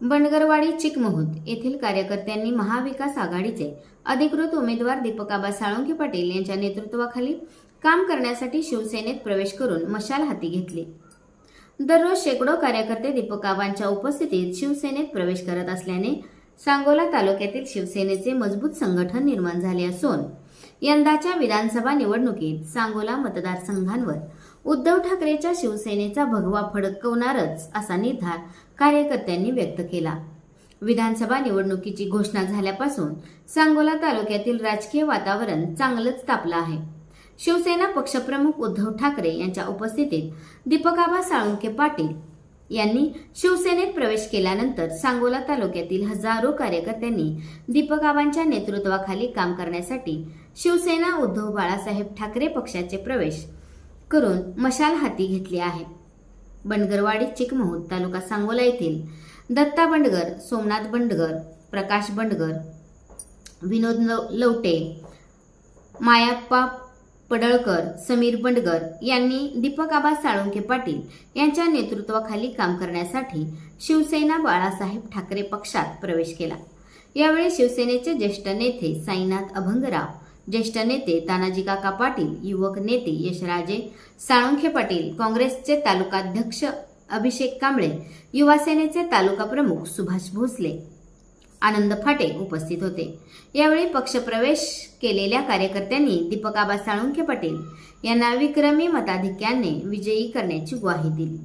बनगरवाडी चिकमहूद येथील कार्यकर्त्यांनी महाविकास आघाडीचे अधिकृत उमेदवार दीपकाबा साळुंखे पाटील यांच्या नेतृत्वाखाली काम करण्यासाठी शिवसेनेत प्रवेश करून मशाल हाती घेतली. दररोज शेकडो कार्यकर्ते दीपकाबांच्या उपस्थितीत शिवसेनेत प्रवेश करत असल्याने सांगोला तालुक्यातील शिवसेनेचे मजबूत संघटन निर्माण झाले असून यंदाच्या विधानसभा निवडणुकीत सांगोला मतदारसंघांवर उद्धव ठाकरेच्या शिवसेनेचा भगवा फडकवणारच असा निर्धार कार्यकर्त्यांनी व्यक्त केला. विधानसभा निवडणुकीची घोषणा झाल्यापासून सांगोला तालुक्यातील राजकीय वातावरण चांगलंच तापलं आहे. शिवसेना पक्षप्रमुख उद्धव ठाकरे यांच्या उपस्थितीत दीपकाबा साळुंके पाटील यांनी शिवसेनेत प्रवेश केल्यानंतर सांगोला तालुक्यातील हजारो कार्यकर्त्यांनी दीपकाबांच्या नेतृत्वाखाली काम करण्यासाठी शिवसेना उद्धव बाळासाहेब ठाकरे पक्षाचे प्रवेश करून मशाल हाती घेतली आहे. बंडगरवाडी चिकमहूद तालुका सांगोला येथील दत्ता बंडगर सोमनाथ बंडगर प्रकाश बंडगर विनोद लवटे मायाप्पा पडळकर समीर बंडगर यांनी दीपक आबा साळुंके पाटील यांच्या नेतृत्वाखाली काम करण्यासाठी शिवसेना बाळासाहेब ठाकरे पक्षात प्रवेश केला. यावेळी शिवसेनेचे ज्येष्ठ नेते साईनाथ अभंगराव ज्येष्ठ नेते तानाजी काका पाटील युवक नेते यशराजे साळुंखे पाटील काँग्रेसचे तालुकाध्यक्ष अभिषेक कांबळे युवासेनेचे तालुका प्रमुख सुभाष भोसले आनंद फाटे उपस्थित होते. यावेळी पक्षप्रवेश केलेल्या कार्यकर्त्यांनी दीपक आबा साळुंखे पाटील यांना विक्रमी मताधिक्याने विजयी करण्याची ग्वाही दिली.